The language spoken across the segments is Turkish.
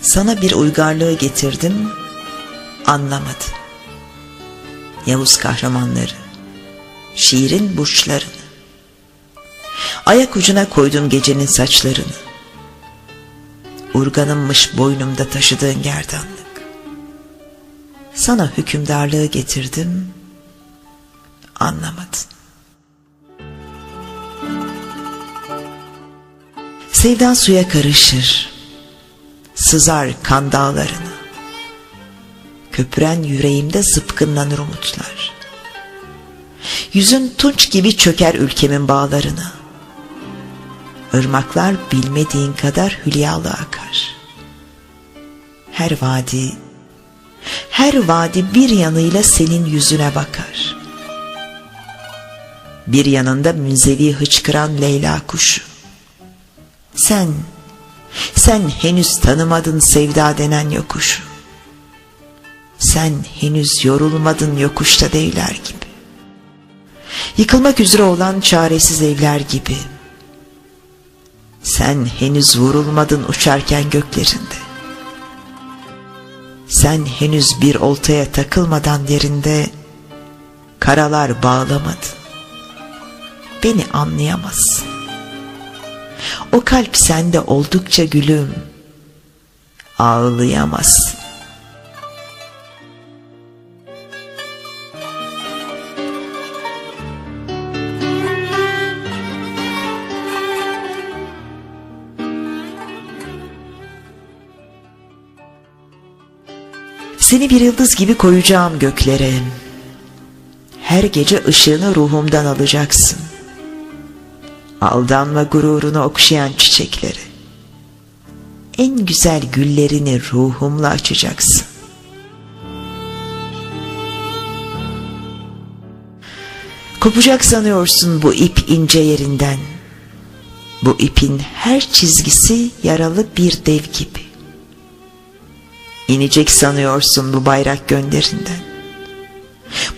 Sana bir uygarlığı getirdim, anlamadın. Yavuz kahramanları, şiirin burçlarını. Ayak ucuna koydum gecenin saçlarını. Urganınmış boynumda taşıdığın gerdanlık. Sana hükümdarlığı getirdim, anlamadın. Sevdan suya karışır, sızar kan dağlarına. Köpüren yüreğimde zıpkınlanır umutlar. Yüzün tunç gibi çöker ülkemin bağlarına. Irmaklar bilmediğin kadar hülyalı akar. Her vadi, her vadi bir yanıyla senin yüzüne bakar. Bir yanında münzevi hıçkıran Leyla kuşu. Sen, sen henüz tanımadın sevda denen yokuşu. Sen henüz yorulmadın yokuşta devler gibi. Yıkılmak üzere olan çaresiz evler gibi. Sen henüz vurulmadın uçarken göklerinde. Sen henüz bir oltaya takılmadan derinde karalar bağlamadın. Beni anlayamazsın. O kalp sende oldukça gülüm. Ağlayamazsın. Seni bir yıldız gibi koyacağım göklere. Her gece ışığını ruhumdan alacaksın. Aldanma gururunu okşayan çiçekleri. En güzel güllerini ruhumla açacaksın. Kopacak sanıyorsun bu ip ince yerinden. Bu ipin her çizgisi yaralı bir dev gibi. İnecek sanıyorsun bu bayrak gönderinden.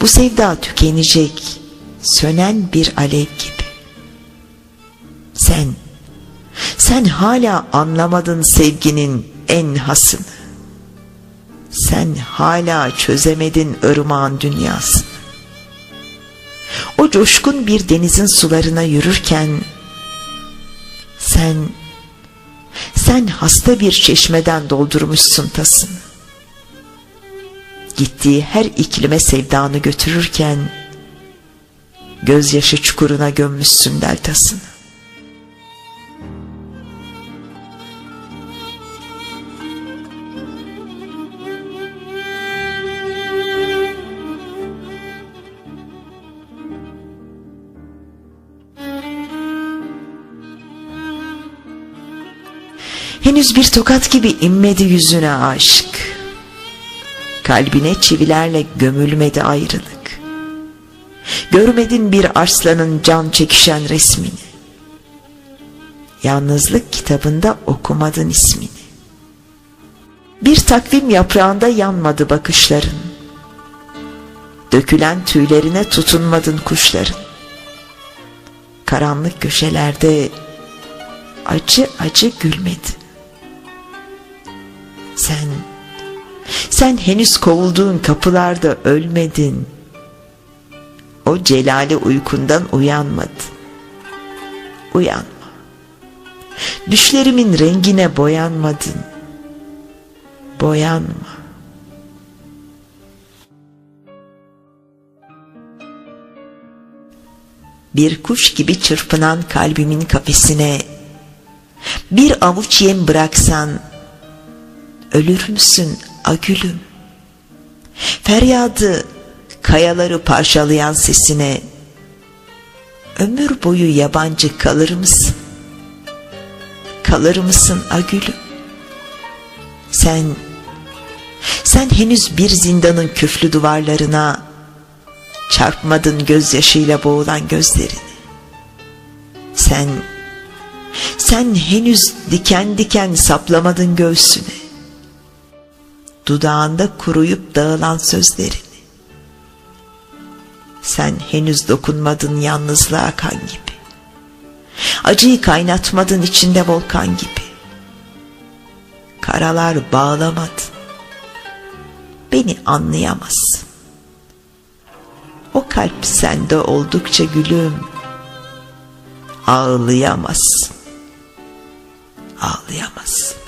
Bu sevda tükenecek, sönen bir alev gibi. Sen, sen hala anlamadın sevginin en hasını. Sen hala çözemedin ırmağın dünyasını. O coşkun bir denizin sularına yürürken sen sen hasta bir çeşmeden doldurmuşsun tasını. Gittiği her iklime sevdanı götürürken gözyaşı çukuruna gömmüşsün deltasını. Henüz bir tokat gibi inmedi yüzüne aşk. Kalbine çivilerle gömülmedi ayrılık. Görmedin bir arslanın can çekişen resmini. Yalnızlık kitabında okumadın ismini. Bir takvim yaprağında yanmadı bakışların. Dökülen tüylerine tutunmadın kuşların. Karanlık köşelerde acı acı gülmedin. Sen, sen henüz kovulduğun kapılarda ölmedin. O celali uykundan uyanmadın. Uyanma. Düşlerimin rengine boyanmadın. Boyanma. Bir kuş gibi çırpınan kalbimin kafesine bir avuç yem bıraksan ölür müsün agülüm? Feryadı kayaları parçalayan sesine ömür boyu yabancı kalır mısın? Kalır mısın agülüm? Sen, sen henüz bir zindanın küflü duvarlarına çarpmadın gözyaşıyla boğulan gözlerini. Sen, sen henüz diken diken saplamadın göğsüne dudağında kuruyup dağılan sözlerini. Sen henüz dokunmadın yalnızlığa kan gibi. Acıyı kaynatmadın içinde volkan gibi. Karalar bağlamadın. Beni anlayamazsın. O kalp sende oldukça gülüm. Ağlayamazsın. Ağlayamazsın.